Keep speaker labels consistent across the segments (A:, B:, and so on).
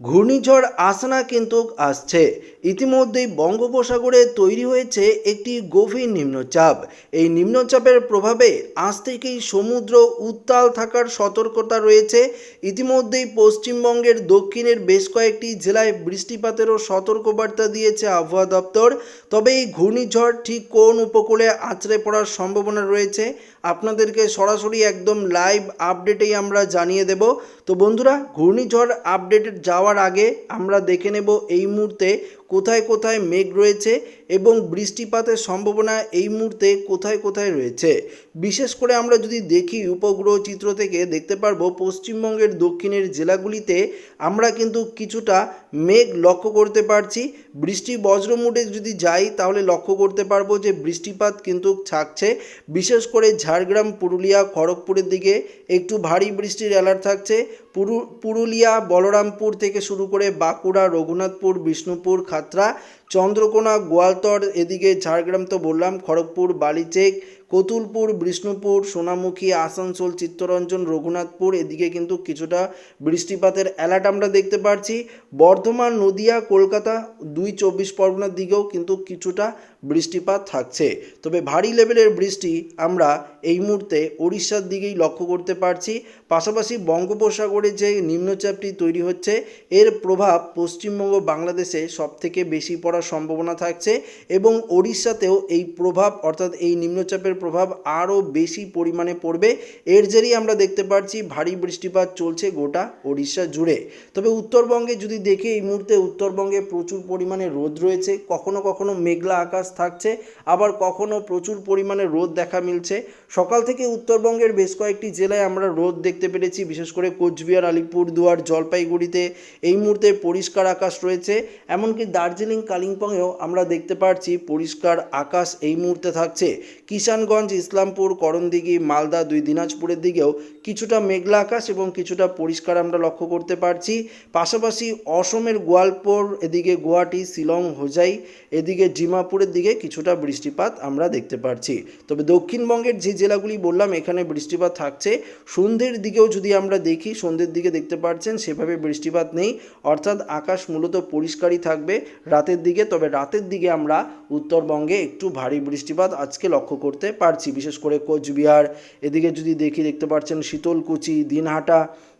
A: ঘূর্ণিঝড় আসনা কিন্তু আসছে। ইতিমধ্যেই বঙ্গোপসাগরে তৈরি হয়েছে একটি গভীর নিম্নচাপ। এই নিম্নচাপের প্রভাবে আজ থেকেই সমুদ্র উত্তাল থাকার সতর্কতা রয়েছে। ইতিমধ্যেই পশ্চিমবঙ্গের দক্ষিণের বেশ কয়েকটি জেলায় বৃষ্টিপাতেরও সতর্কবার্তা দিয়েছে আবহাওয়া দপ্তর। তবে এই ঘূর্ণিঝড় ঠিক কোন উপকূলে আছড়ে পড়ার সম্ভাবনা রয়েছে আপনাদেরকে সরাসরি একদম লাইভ আপডেটেই আমরা জানিয়ে দেব। তো বন্ধুরা, ঘূর্ণিঝড় আপডেটে যাওয়ার আগে আমরা দেখে নেব এই মুহূর্তে কোথায় কোথায় মেঘ রয়েছে এবং বৃষ্টিপাতের সম্ভাবনা এই মুহূর্তে কোথায় কোথায় রয়েছে। বিশেষ করে আমরা যদি দেখি উপগ্রহ চিত্র থেকে দেখতে পারব, পশ্চিমবঙ্গের দক্ষিণের জেলাগুলিতে আমরা কিন্তু কিছুটা মেঘ লক্ষ্য করতে পারছি। বৃষ্টি বজ্রমুটে যদি যাই, তাহলে লক্ষ্য করতে পারব যে বৃষ্টিপাত কিন্তু থাকছে। বিশেষ করে ঝাড়গ্রাম, পুরুলিয়া, খড়গপুরের দিকে একটু ভারী বৃষ্টির অ্যালার্ট থাকছে। পুরু, পুরুলিয়া, বলরামপুর থেকে শুরু করে বাঁকুড়া, রঘুনাথপুর, বিষ্ণুপুর খাতড়া চন্দ্রকোনা, গোয়ালতর, এদিকে ঝাড়গ্রাম তো বললাম, খড়গপুর, বালিচেক, কতুলপুর, বিষ্ণুপুর, সোনামুখী, আসানসোল, চিত্তরঞ্জন, রঘুনাথপুর, এদিকে কিন্তু কিছুটা বৃষ্টিপাতের অ্যালার্ট আমরা দেখতে পাচ্ছি বর্ধমান, নদিয়া, কলকাতা, দুই চব্বিশ পরগনার দিকেও কিন্তু কিছুটা বৃষ্টিপাত থাকছে। তবে ভারী লেভেলের বৃষ্টি আমরা এই মুহূর্তে উড়িষ্যার দিকেই লক্ষ্য করতে পারছি। পাশাপাশি বঙ্গোপসাগরে যে নিম্নচাপটি তৈরি হচ্ছে, এর প্রভাব পশ্চিমবঙ্গ বাংলাদেশে সবথেকে বেশি পড়ার সম্ভাবনা থাকছে এবং ওড়িশাতেও এই প্রভাব, অর্থাৎ এই নিম্নচাপের প্রভাব আরও বেশি পরিমাণে পড়বে। এর জেরেই আমরা দেখতে পাচ্ছি ভারী বৃষ্টিপাত চলছে গোটা ওড়িশা জুড়ে। তবে উত্তরবঙ্গে যদি দেখি এই মুহূর্তে উত্তরবঙ্গে প্রচুর পরিমাণে রোদ রয়েছে, কখনো কখনো মেঘলা আকাশ থাকছে। আবার কখনো প্রচুর পরিমাণে রোদ দেখা মিলছে। সকাল থেকে উত্তরবঙ্গের বেশ কয়েকটি জেলায় আমরা রোদ দেখতে পেরেছি, বিশেষ করে কোচবিহার, আলিপুরদুয়ার, জলপাইগুড়িতে এই মুহূর্তে পরিষ্কার আকাশ রয়েছে। এমনকি দার্জিলিং, কালিম্পংয়েও আমরা দেখতে পাচ্ছি পরিষ্কার আকাশ এই মুহূর্তে থাকছে। কিষানগঞ্জ, ইসলামপুর, করণদিঘি, মালদা দুই দিনাজপুরের দিকেও কিছুটা মেঘলা আকাশ এবং কিছুটা পরিষ্কার আমরা লক্ষ্য করতে পারছি। পাশাপাশি অসমের গোয়ালপুর, এদিকে গুয়াহাটি, শিলং, হোজাই, এদিকে ডিমাপুরের দিকে কিছুটা বৃষ্টিপাত আমরা দেখতে পাচ্ছি তবে দক্ষিণবঙ্গের যে জেলাগুলি বললাম, এখানে বৃষ্টিপাত থাকছে। সন্ধ্যের দিকেও যদি আমরা দেখি, সন্ধ্যের দিকে দেখতে পাচ্ছেন সেভাবে বৃষ্টিপাত নেই। অর্থাৎ আকাশ মূলত পরিষ্কারই থাকবে রাতের দিকে। তবে রাতের দিকে আমরা উত্তরবঙ্গে একটু ভারী বৃষ্টিপাত আজকে লক্ষ্য করতে পারছি। বিশেষ করে কোচবিহার, এদিকে যদি দেখি, দেখতে পাচ্ছেন শীতলকুচি, দিনহাটা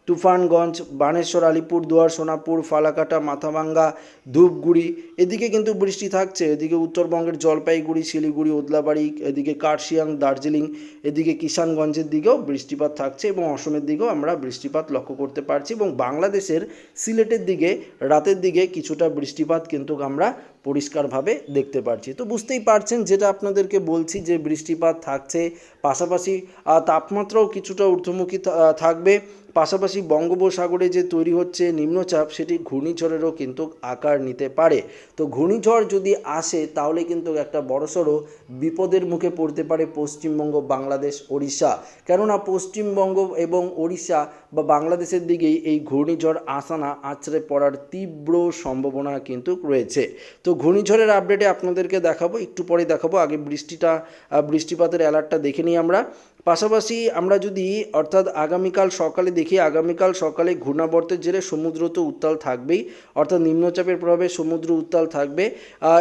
A: তুফানগঞ্জ, বানেশ্বর, আলিপুরদুয়ার, সোনাপুর, ফালাকাটা, মাথাভাঙ্গা, ধূপগুড়ি, এদিকে কিন্তু বৃষ্টি থাকছে। এদিকে উত্তরবঙ্গের জলপাইগুড়ি, শিলিগুড়ি, ওদলাবাড়ি, এদিকে কার্শিয়াং, দার্জিলিং, এদিকে কিষানগঞ্জের দিকেও বৃষ্টিপাত থাকছে এবং অসমের দিকেও আমরা বৃষ্টিপাত লক্ষ্য করতে পারছি এবং বাংলাদেশের সিলেটের দিকে, রাতের দিকে কিছুটা বৃষ্টিপাত কিন্তু আমরা পরিষ্কারভাবে দেখতে পাচ্ছি তো বুঝতেই পারছেন যেটা আপনাদেরকে বলছি যে বৃষ্টিপাত থাকছে, পাশাপাশি তাপমাত্রাও কিছুটা ঊর্ধ্বমুখী থাকবে। পাশাপাশি বঙ্গোপসাগরে যে তৈরি হচ্ছে নিম্নচাপ, সেটি ঘূর্ণিঝড়েরও কিন্তু আকার নিতে পারে। তো ঘূর্ণিঝড় যদি আসে, তাহলে কিন্তু একটা বড়সড় বিপদের মুখে পড়তে পারে পশ্চিমবঙ্গ, বাংলাদেশ, ওড়িশা। কেননা পশ্চিমবঙ্গ এবং ওড়িশা বা বাংলাদেশের দিকেই এই ঘূর্ণিঝড় আসানা আছড়ে পড়ার তীব্র সম্ভাবনা কিন্তু রয়েছে। তো ঘূর্ণিঝড়ের আপডেটে আপনাদেরকে দেখাবো একটু পরে দেখাবো। আগে বৃষ্টিটা বৃষ্টিপাতের অ্যালার্টটা দেখে নিই আমরা। পাশাপাশি আমরা যদি অর্থাৎ আগামীকাল সকালে দেখি, আগামীকাল সকালে ঘূর্ণাবর্তের জেরে সমুদ্র তো উত্তাল থাকবেই, অর্থাৎ নিম্নচাপের প্রভাবে সমুদ্র উত্তাল থাকবে।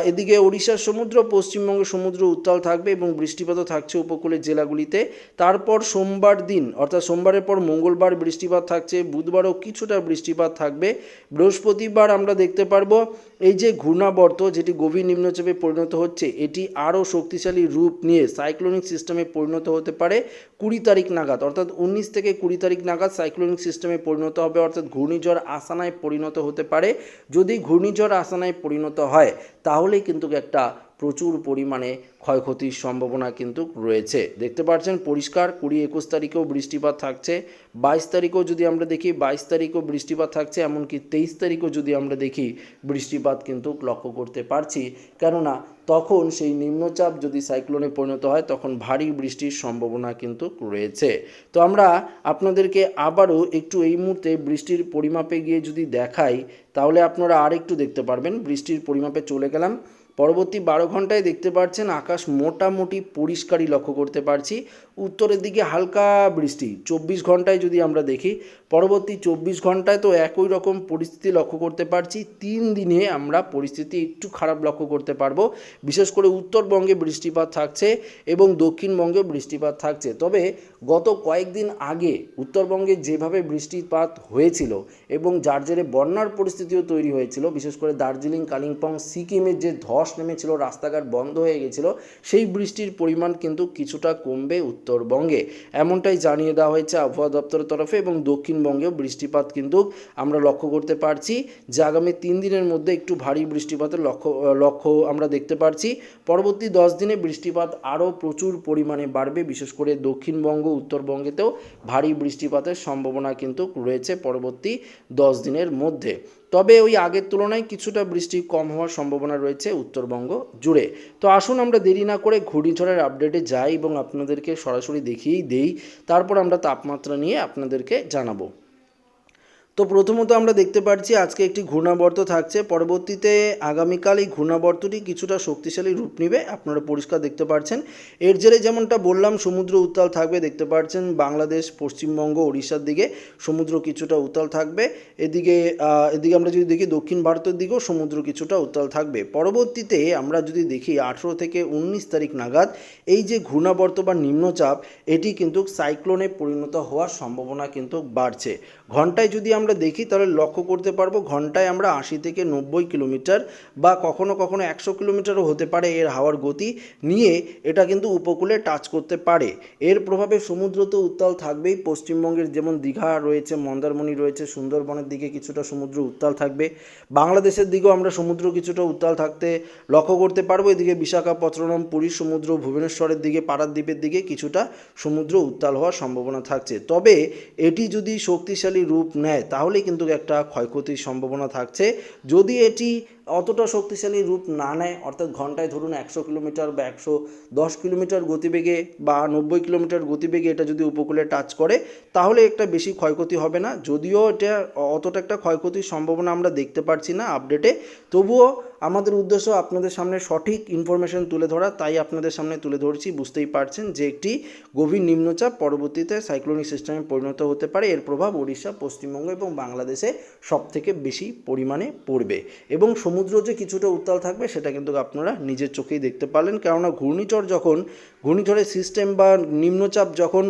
A: এদিকে ওড়িশার সমুদ্র, পশ্চিমবঙ্গের সমুদ্র উত্তাল থাকবে এবং বৃষ্টিপাতও থাকছে উপকূলের জেলাগুলিতে। তারপর সোমবার দিন, অর্থাৎ সোমবারের পর মঙ্গলবার বৃষ্টিপাত থাকছে, বুধবারও কিছুটা বৃষ্টিপাত থাকবে। বৃহস্পতিবার আমরা দেখতে পারব, এই যে ঘূর্ণাবর্ত যেটি গভীর নিম্নচাপে পরিণত হচ্ছে, এটি আরও শক্তিশালী রূপ নিয়ে সাইক্লোনিক সিস্টেমে পরিণত হতে পারে। কুড়ি তারিখ নাগাদ, অর্থাৎ উনিশ থেকে কুড়ি তারিখ নাগাদ সাইক্লোনিক সিস্টেমে পরিণত হবে, অর্থাৎ ঘূর্ণিঝড় আসানায় পরিণত হতে পারে। যদি ঘূর্ণিঝড় আসানায় পরিণত হয়, তাহলেই কিন্তু একটা প্রচুর পরিমাণে ক্ষয়ক্ষতির সম্ভাবনা কিন্তু রয়েছে। দেখতে পাচ্ছেন, পরিষ্কার, কুড়ি একুশ তারিখেও বৃষ্টিপাত থাকছে। বাইশ তারিখেও যদি আমরা দেখি, বাইশ তারিখও বৃষ্টিপাত থাকছে, এমনকি তেইশ তারিখও যদি আমরা দেখি, বৃষ্টিপাত কিন্তু লক্ষ্য করতে পারছি। কেননা, তখন সেই নিম্নচাপ যদি সাইক্লোনে পরিণত হয়, তখন ভারী বৃষ্টির সম্ভাবনা কিন্তু রয়েছে। তো আমরা আপনাদেরকে আবারও একটু এই মুহূর্তে বৃষ্টির পরিমাপে গিয়ে যদি দেখাই, তাহলে আপনারা আর একটু দেখতে পারবেন। বৃষ্টির পরিমাপে চলে গেলাম। পরবর্তী বারো ঘন্টায় দেখতে পাচ্ছেন আকাশ মোটামুটি পরিষ্কারই লক্ষ্য করতে পারছি। উত্তরের দিকে হালকা বৃষ্টি, চব্বিশ ঘন্টায় যদি আমরা দেখি, পরবর্তী চব্বিশ ঘন্টায় তো একই রকম পরিস্থিতি লক্ষ্য করতে পারছি। তিন দিনে আমরা পরিস্থিতি একটু খারাপ লক্ষ্য করতে পারব। বিশেষ করে উত্তরবঙ্গে বৃষ্টিপাত থাকছে এবং দক্ষিণবঙ্গে বৃষ্টিপাত থাকছে। তবে গত কয়েকদিন আগে উত্তরবঙ্গে যেভাবে বৃষ্টিপাত হয়েছিল এবং যার জেরে বন্যার পরিস্থিতিও তৈরি হয়েছিল, বিশেষ করে দার্জিলিং, কালিম্পং, সিকিমের যে ধস নেমেছিল, রাস্তাঘাট বন্ধ হয়ে গেছিল, সেই বৃষ্টির পরিমাণ কিন্তু কিছুটা কমবে উত্তরবঙ্গে। এমনটাই জানিয়ে দেওয়া হয়েছে আবহাওয়া দপ্তরের তরফে এবং দক্ষিণবঙ্গেও বৃষ্টিপাত কিন্তু আমরা লক্ষ্য করতে পারছি। যে আগামী তিন দিনের মধ্যে একটু ভারী বৃষ্টিপাতের লক্ষ্য লক্ষ্য আমরা দেখতে পারছি। পরবর্তী দশ দিনে বৃষ্টিপাত আরও প্রচুর পরিমাণে বাড়বে, বিশেষ করে দক্ষিণবঙ্গ, উত্তরবঙ্গেতেও ভারী বৃষ্টিপাতের সম্ভাবনা কিন্তু রয়েছে পরবর্তী দশ দিনের মধ্যে। তবে ওই আগের তুলনায় কিছুটা বৃষ্টি কম হওয়ার সম্ভাবনা রয়েছে উত্তরবঙ্গ জুড়ে। তো আসুন আমরা দেরি না করে ঘূর্ণিঝড়ের আপডেটে যাই এবং আপনাদেরকে সরাসরি দেখিয়েই দেই। তারপর আমরা তাপমাত্রা নিয়ে আপনাদেরকে জানাব। তো প্রথমত আমরা দেখতে পাচ্ছি আজকে একটি ঘূর্ণাবর্ত থাকছে। পরবর্তীতে আগামীকাল এই ঘূর্ণাবর্তটি কিছুটা শক্তিশালী রূপ নেবে। আপনারা পরিষ্কার দেখতে পাচ্ছেন এর জেরে যেমনটা বললাম, সমুদ্র উত্তাল থাকবে। দেখতে পাচ্ছেন বাংলাদেশ, পশ্চিমবঙ্গ, ওড়িশার দিকে সমুদ্র কিছুটা উত্তাল থাকবে। এদিকে এদিকে আমরা যদি দেখি দক্ষিণ ভারতের দিকেও সমুদ্র কিছুটা উত্তাল থাকবে। পরবর্তীতে আমরা যদি দেখি আঠেরো থেকে উনিশ তারিখ নাগাদ এই যে ঘূর্ণাবর্ত বা নিম্নচাপ, এটি কিন্তু সাইক্লোনে পরিণত হওয়ার সম্ভাবনা কিন্তু বাড়ছে। ঘন্টায় যদি আমরা দেখি, তাহলে লক্ষ্য করতে পারব ঘন্টায় আমরা আশি থেকে নব্বই কিলোমিটার বা কখনো কখনো একশো কিলোমিটারও হতে পারে এর হাওয়ার গতি নিয়ে এটা কিন্তু উপকূলে টাচ করতে পারে। এর প্রভাবে সমুদ্র তো উত্তাল থাকবেই, পশ্চিমবঙ্গের যেমন দীঘা রয়েছে, মন্দারমণি রয়েছে, সুন্দরবনের দিকে কিছুটা সমুদ্র উত্তাল থাকবে। বাংলাদেশের দিকেও আমরা সমুদ্র কিছুটা উত্তাল থাকতে লক্ষ্য করতে পারব। এদিকে বিশাখাপত্তনম পুরীর সমুদ্র, ভুবনেশ্বরের দিকে পারাদ্বীপের দিকে কিছুটা সমুদ্র উত্তাল হওয়ার সম্ভাবনা থাকছে। তবে এটি যদি শক্তিশালী রূপ নেয় তাহলে কিন্তু একটা ক্ষয়ক্ষতির সম্ভাবনা থাকছে। যদি এটি অতটা শক্তিশালী রূপ না নেয়, অর্থাৎ ঘন্টায় ধরুন একশো কিলোমিটার বা একশো দশ কিলোমিটার গতিবেগে বা নব্বই কিলোমিটার গতিবেগে এটা যদি উপকূলে টাচ করে, তাহলে একটা বেশি ক্ষয়ক্ষতি হবে না। যদিও এটা অতটা একটা ক্ষয়ক্ষতির সম্ভাবনা আমরা দেখতে পারছি না আপডেটে তবুও আমাদের উদ্দেশ্য আপনাদের সামনে সঠিক ইনফরমেশন তুলে ধরা, তাই আপনাদের সামনে তুলে ধরছি। বুঝতেই পারছেন যে একটি গভীর নিম্নচাপ পরবর্তীতে সাইক্লোনিক সিস্টেমে পরিণত হতে পারে। এর প্রভাব ওড়িশা, পশ্চিমবঙ্গ এবং বাংলাদেশে সব থেকে বেশি পরিমাণে পড়বে এবং যে কিছুটা উত্তাল থাকবে, সেটা কিন্তু আপনারা নিজের চোখেই দেখতে পারলেন। কেননা ঘূর্ণিঝড় যখন, ঘূর্ণিঝড়ের সিস্টেম বা নিম্নচাপ যখন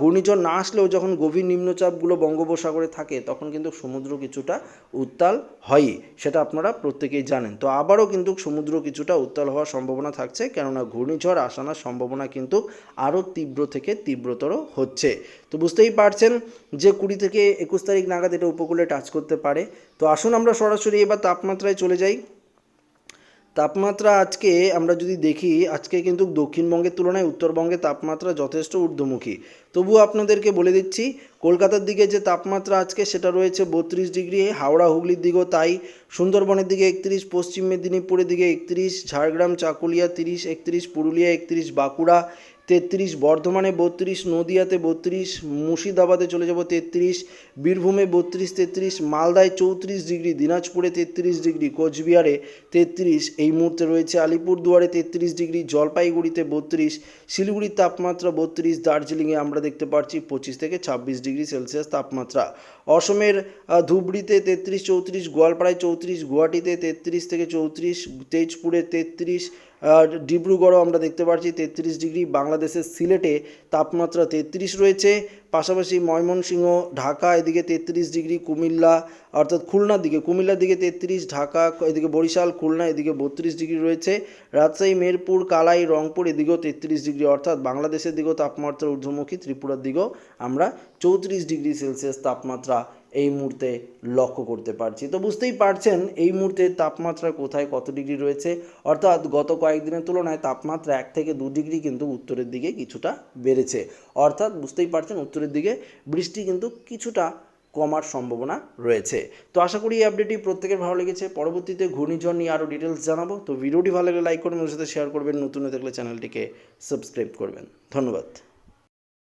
A: ঘূর্ণিঝড় না আসলেও যখন গভীর নিম্নচাপগুলো বঙ্গোপসাগরে থাকে, তখন কিন্তু সমুদ্র কিছুটা উত্তাল হয়ই, সেটা আপনারা প্রত্যেকেই জানেন। তো আবারও কিন্তু সমুদ্র কিছুটা উত্তাল হওয়ার সম্ভাবনা থাকছে, কেননা ঘূর্ণিঝড় আসানোর সম্ভাবনা কিন্তু আরও তীব্র থেকে তীব্রতর হচ্ছে। তো বুঝতেই পারছেন যে কুড়ি থেকে একুশ তারিখ নাগাদ এটা উপকূলে টাচ করতে পারে। তো আসুন আমরা সরাসরি এবার তাপমাত্রায় চলে যাই। তাপমাত্রা আজকে আমরা যদি দেখি, আজকে কিন্তু দক্ষিণবঙ্গের তুলনায় উত্তরবঙ্গে তাপমাত্রা যথেষ্ট ঊর্ধ্বমুখী। তবুও আপনাদেরকে বলে দিচ্ছি, কলকাতার দিকে যে তাপমাত্রা আজকে সেটা রয়েছে বত্রিশ ডিগ্রি, হাওড়া, হুগলির দিকেও তাই, সুন্দরবনের দিকে একত্রিশ, পশ্চিম মেদিনীপুরের দিকে একত্রিশ, ঝাড়গ্রাম, চাকুলিয়া তিরিশ, একত্রিশ, পুরুলিয়া একত্রিশ, বাঁকুড়া তেত্রিশ, বর্ধমানে বত্রিশ, নদিয়াতে বত্রিশ, মুর্শিদাবাদে চলে যাব তেত্রিশ, বীরভূমে বত্রিশ তেত্রিশ, মালদায় চৌত্রিশ ডিগ্রি, দিনাজপুরে তেত্রিশ ডিগ্রি, কোচবিহারে তেত্রিশ, এই মুহূর্তে রয়েছে আলিপুরদুয়ারে তেত্রিশ ডিগ্রি, জলপাইগুড়িতে বত্রিশ, শিলিগুড়ির তাপমাত্রা বত্রিশ, দার্জিলিংয়ে আমরা দেখতে পাচ্ছি পঁচিশ থেকে ছাব্বিশ ডিগ্রি সেলসিয়াস তাপমাত্রা। অসমের ধুবড়িতে তেত্রিশ চৌত্রিশ, গোয়ালপাড়ায় চৌত্রিশ, গুয়াহাটিতে তেত্রিশ থেকে চৌত্রিশ, তেজপুরে তেত্রিশ ডিব্রুগড়ও আমরা দেখতে পাচ্ছি তেত্রিশ ডিগ্রি বাংলাদেশের সিলেটে তাপমাত্রা তেত্রিশ রয়েছে। পাশাপাশি ময়মনসিংহ, ঢাকা, এদিকে তেত্রিশ ডিগ্রি, কুমিল্লা, অর্থাৎ খুলনার দিকে, কুমিল্লার দিকে তেত্রিশ, ঢাকা, এদিকে বরিশাল, খুলনা, এদিকে বত্রিশ ডিগ্রি রয়েছে। রাজশাহী, মেরপুর, কালাই, রংপুর, এদিকেও তেত্রিশ ডিগ্রি, অর্থাৎ বাংলাদেশের দিকেও তাপমাত্রা ঊর্ধ্বমুখী, ত্রিপুরার দিকেও আমরা চৌত্রিশ ডিগ্রি সেলসিয়াস তাপমাত্রা এই মুহূর্তে লক্ষ্য করতে পারছি। তো বুঝতেই পারছেন, এই মুহূর্তে তাপমাত্রা কোথায় কত ডিগ্রি রয়েছে? অর্থাৎ গত কয়েকদিনের তুলনায় তাপমাত্রা এক থেকে দু ডিগ্রি কিন্তু উত্তরের দিকে কিছুটা বেড়েছে। অর্থাৎ বুঝতেই পারছেন, উত্তরের দিকে বৃষ্টি কিন্তু কিছুটা কমার সম্ভাবনা রয়েছে। তো আশা করি এই আপডেটটি প্রত্যেকের ভালো লেগেছে। পরবর্তীতে ঘূর্ণিঝড় নিয়ে আরও ডিটেলস জানাব। তো ভিডিওটি ভালো লাগলে লাইক করবেন ওর সাথে শেয়ার করবেন। নতুন হয়ে থাকলে চ্যানেলটিকে সাবস্ক্রাইব করবেন। ধন্যবাদ।